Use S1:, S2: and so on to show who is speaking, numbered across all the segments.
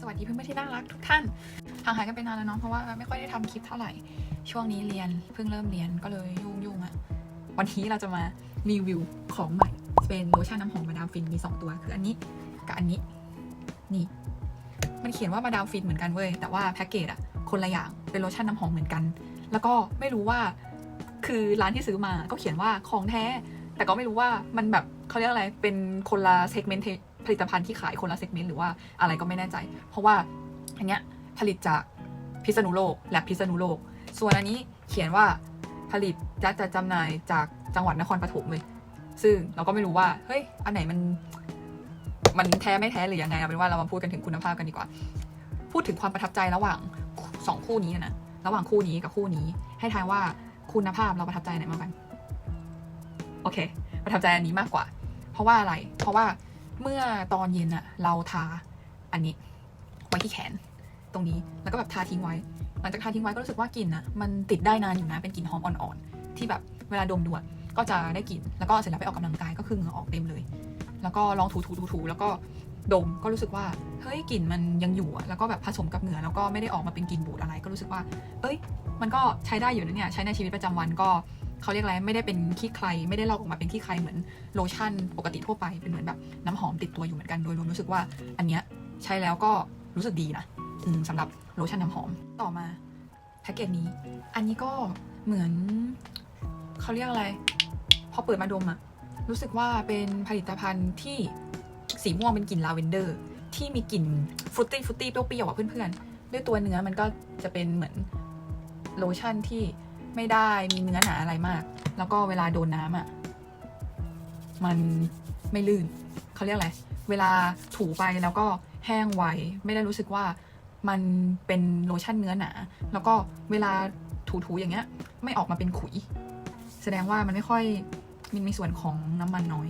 S1: สวัสดีเพื่อนๆที่น่ารักทุกท่านห่างหายกันไปนานแล้วเนาะเพราะว่าไม่ค่อยได้ทำคลิปเท่าไหร่ ช่วงนี้เรียนเพิ่งเริ่มเรียนก็เลยยุ่งๆอะ่ะวันนี้เราจะมารีวิวของใหม่เป็นโลชั่นน้ำหอมมาดามฟินมี 2 ตัวคืออันนี้กับอันนี้นี่ มันเขียนว่ามาดามฟินเหมือนกันเว้ยแต่ว่าแพ็กเกจอะคนละอย่างเป็นโลชั่นน้ำหอมเหมือนกัน แล้วก็ไม่รู้ว่าคือร้านที่ซื้อมาก็เขียนว่าของแท้ แต่ก็ไม่รู้ว่ามันแบบเขาเรียกอะไรเป็นคนละเซกเมนต์ ผลิตภัณฑ์ที่ขายคนละเซกเมนต์หรือว่าอะไรก็ไม่แน่ใจ เพราะว่าอันเนี้ยผลิตจากพิษณุโลกแลบพิษณุโลก ส่วนอันนี้เขียนว่าผลิตจะจะจำหน่ายจากจังหวัดนครปฐมเลย ซึ่งเราก็ไม่รู้ว่าเฮ้ยอันไหนมันมันแท้ไม่แท้หรือยังไงเอาเป็นว่าเรามาพูดกันถึงคุณภาพกันดีกว่า พูดถึงความประทับใจระหว่างสองคู่นี้นะระหว่างคู่นี้กับคู่นี้ ให้ทายว่าคุณภาพเราประทับใจไหนมากกว่ากันโอเค ประทับใจอันนี้มากกว่า เพราะว่าอะไร เพราะว่า เมื่อตอนเย็นอะเราทาอันนี้ไว้ที่แขนตรงนี้แล้วก็แบบทาทิ้งไว้ หลังจากทาทิ้งไว้ก็รู้สึกว่ากลิ่นอะมันติดได้นานอยู่นะเป็นกลิ่นหอมอ่อนๆที่แบบเวลาดมดูอะก็จะได้กลิ่นแล้วก็เสร็จแล้วไปออกกำลังกายก็คือเหงื่อออกเต็มเลย แล้วก็ลองถูถูถูถูแล้วก็ดมก็รู้สึกว่าเฮ้ยกลิ่นมันยังอยู่อะแล้วก็แบบผสมกับเหงื่อแล้วก็ไม่ได้ออกมาเป็นกลิ่นบูดอะไร ก็รู้สึกว่า เอ้ย มันก็ใช้ได้อยู่นะเนี่ยใช้ในชีวิตประจำวันก็ เขาเรียกอะไรไม่ได้เป็นขี้ใคร ไม่ได้ลอกออกมาเป็นขี้ใครเหมือนโลชั่นปกติทั่วไปเป็นเหมือนแบบน้ำหอมติดตัวอยู่เหมือนกันโดยรวมรู้สึกว่าอันเนี้ยใช้แล้วก็รู้สึกดีนะอืมสำหรับโลชั่นน้ำหอมต่อมาแพ็กเกจนี้ อันนี้ก็เหมือนเขาเรียกอะไร พอเปิดมาดมอะรู้สึกว่าเป็นผลิตภัณฑ์ที่สีม่วงเป็นกลิ่นลาเวนเดอร์ ที่มีกลิ่นฟรุตตี้ฟรุตตี้เปรี้ยวๆอะเพื่อนๆด้วยตัวเนื้อมันก็จะเป็นเหมือนโลชั่นที่ ไม่ได้มีเนื้อหนาอะไรมาก แล้วก็เวลาโดนน้ำอะ มันไม่ลื่นเขาเรียกอะไร เวลาถูไปแล้วก็แห้งไวไม่ได้รู้สึกว่ามันเป็นโลชั่นเนื้อหนา แล้วก็เวลาถูๆอย่างเงี้ย ไม่ออกมาเป็นขุย แสดงว่ามันไม่ค่อยมันมีส่วนของน้ำมันน้อย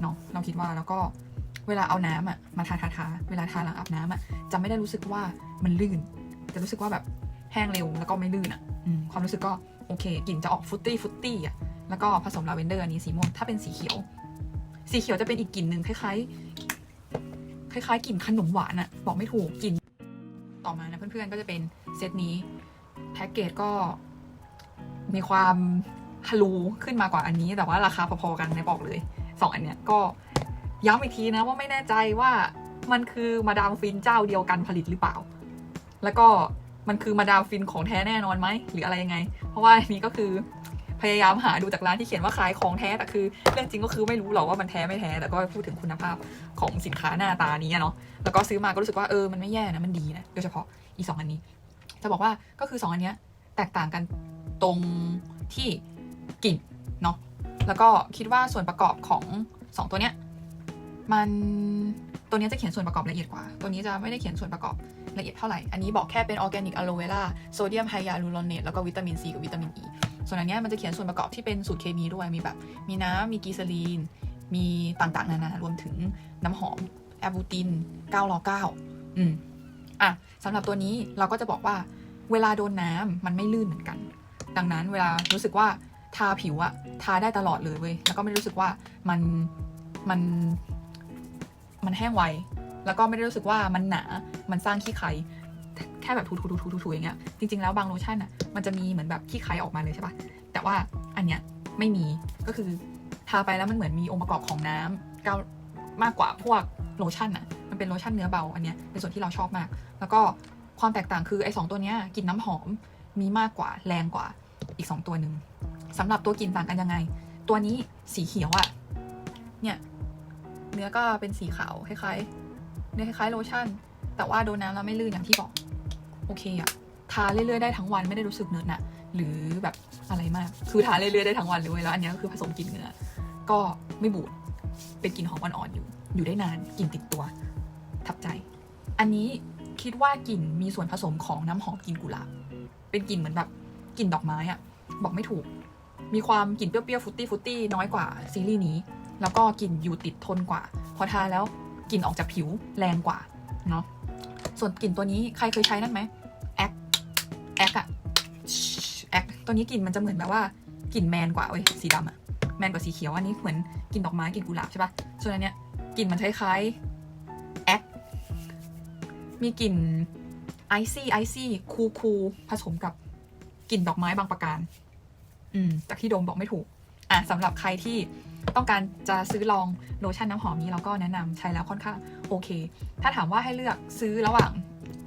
S1: เนาะเราคิดว่าแล้วก็เวลาเอาน้ำอะมาทาทาทาเวลาทาหลังอาบน้ำอะจะไม่ได้รู้สึกว่ามันลื่น จะรู้สึกว่าแบบแห้งเร็วแล้วก็ไม่ลื่นอะความรู้สึกก็ โอเคกลิ่นจะออกฟุตตี้ฟุตตี้อะแล้วก็ผสมลาเวนเดอร์อันนี้สีม่วงถ้าเป็นสีเขียว สีเขียวจะเป็นอีกกลิ่นหนึ่งคล้ายๆ คล้ายๆกลิ่นขนมหวานอะบอกไม่ถูกกลิ่นต่อมานะเพื่อนๆก็จะเป็นเซตนี้แพ็กเกจก็มีความฮาลูขึ้นมากว่าอันนี้ แต่ว่าราคาพอๆกันนะบอกเลยสองอันเนี้ยก็ย้ำอีกทีนะว่าไม่แน่ใจว่ามันคือมาดามฟินเจ้าเดียวกันผลิตหรือเปล่า แล้วก็ มันคือมาดามฟินของแท้แน่นอนไหมหรืออะไรยังไง เพราะว่านี้ก็คือพยายามหาดูจากร้านที่เขียนว่าขายของแท้แต่คือเรื่องจริงก็คือไม่รู้หรอกว่ามันแท้ไม่แท้แต่ก็พูดถึงคุณภาพของสินค้าหน้าตานี้เนาะแล้วก็ซื้อมาก็รู้สึกว่าเออมันไม่แย่นะมันดีนะโดยเฉพาะอีสองอันนี้ จะบอกว่าก็คือสองอันเนี้ยแตกต่างกันตรงที่กลิ่นเนาะแล้วก็คิดว่าส่วนประกอบของสองตัวเนี้ยมัน ตัวนี้จะเขียนส่วนประกอบละเอียดกว่า ตัวนี้จะไม่ได้เขียนส่วนประกอบละเอียดเท่าไหร่ อันนี้บอกแค่เป็นออร์แกนิกอะโลเวราโซเดียมไฮยาลูรอเนตแล้วก็วิตามินซีกับวิตามินอีส่วนอันนี้มันจะเขียนส่วนประกอบที่เป็นสูตรเคมีด้วย มีแบบ มีน้ำ มีกีซาลีน มีต่างๆ นานารวมถึงน้ำหอม แอบูติน9ล9อืม อะสำหรับตัวนี้เราก็จะบอกว่า เวลาโดนน้ำมันไม่ลื่นเหมือนกัน ดังนั้นเวลารู้สึกว่าทาผิวอะทาได้ตลอดเลยเว้ย แล้วก็ไม่รู้สึกว่ามันมัน มันแห้งไว แล้วก็ไม่ได้รู้สึกว่ามันหนา มันสร้างขี้ไครแค่แบบถูๆๆๆๆอย่างเงี้ย จริง ๆ แล้วบางโลชั่นอะ มันจะมีเหมือนแบบขี้ไครออกมาเลยใช่ปะแต่ว่าอันเนี้ยไม่มี ก็คือทาไปแล้วมันเหมือนมีองค์ประกอบของน้ำก้าวมากกว่าพวกโลชั่นอะ มันเป็นโลชั่นเนื้อเบา อันเนี้ยเป็นส่วนที่เราชอบมาก แล้วก็ความแตกต่างคือไอ้สองตัวเนี้ยกลิ่นน้ำหอมมีมากกว่าแรงกว่าอีกสองตัวหนึ่งสำหรับตัวกลิ่นต่างกันยังไง ตัวนี้สีเขียวอะ เนี่ย เนื้อก็เป็นสีขาวคล้ายๆเนื้อคล้ายๆโลชั่น แต่ว่าโดนน้ำแล้วไม่ลื่นอย่างที่บอก โอเคอะทาเรื่อยๆได้ทั้งวันไม่ได้รู้สึกเหนอหนะหรือแบบอะไรมาก คือทาเรื่อยๆได้ทั้งวันเลยแล้วอันนี้ก็คือผสมกลิ่นเนื้อก็ไม่บูดเป็นกลิ่นหอมอ่อนๆอยู่ อยู่ได้นานกลิ่นติดตัว ทับใจ อันนี้คิดว่ากลิ่นมีส่วนผสมของน้ำหอมกลิ่นกุหลาบเป็นกลิ่นเหมือนแบบกลิ่นดอกไม้อะบอกไม่ถูก มีความกลิ่นเปรี้ยวๆฟุตตี้ฟุตตี้น้อยกว่าซีรีส์นี้ แล้วก็กลิ่นอยู่ติดทนกว่า พอทาแล้วกลิ่นออกจากผิวแรงกว่าเนาะส่วนกลิ่นตัวนี้ใครเคยใช้นั่นไหมแอคแอคอะแอคตัวนี้กลิ่นมันจะเหมือนแบบว่ากลิ่นแมนกว่าเว้ยสีดำอะแมนกว่าสีเขียวอันนี้เหมือนกลิ่นดอกไม้กลิ่นกุหลาบใช่ปะส่วนอันเนี้ยกลิ่นมันคล้ายๆแอคมีกลิ่นไอซี่ไอซี่คูคูผสมกับกลิ่นดอกไม้บางประการ อืมจากที่โดมบอกไม่ถูก อะสำหรับใครที่ ต้องการจะซื้อลองโลชั่นน้ำหอมนี้เราก็แนะนำใช้แล้วค่อนข้างโอเค ถ้าถามว่าให้เลือกซื้อระหว่าง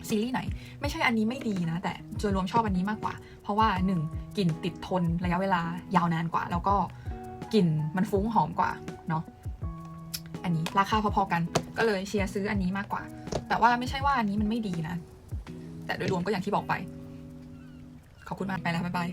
S1: ซีรีส์ไหน ไม่ใช่อันนี้ไม่ดีนะ แต่โดยรวมชอบอันนี้มากกว่า เพราะว่าหนึ่งกลิ่นติดทนระยะเวลายาวนานกว่า แล้วก็กลิ่นมันฟุ้งหอมกว่าเนาะอันนี้ราคาพอๆกัน ก็เลยเชียร์ซื้ออันนี้มากกว่า แต่ว่าไม่ใช่ว่าอันนี้มันไม่ดีนะ แต่โดยรวมก็อย่างที่บอกไป ขอบคุณมากไปแล้วบ๊ายบาย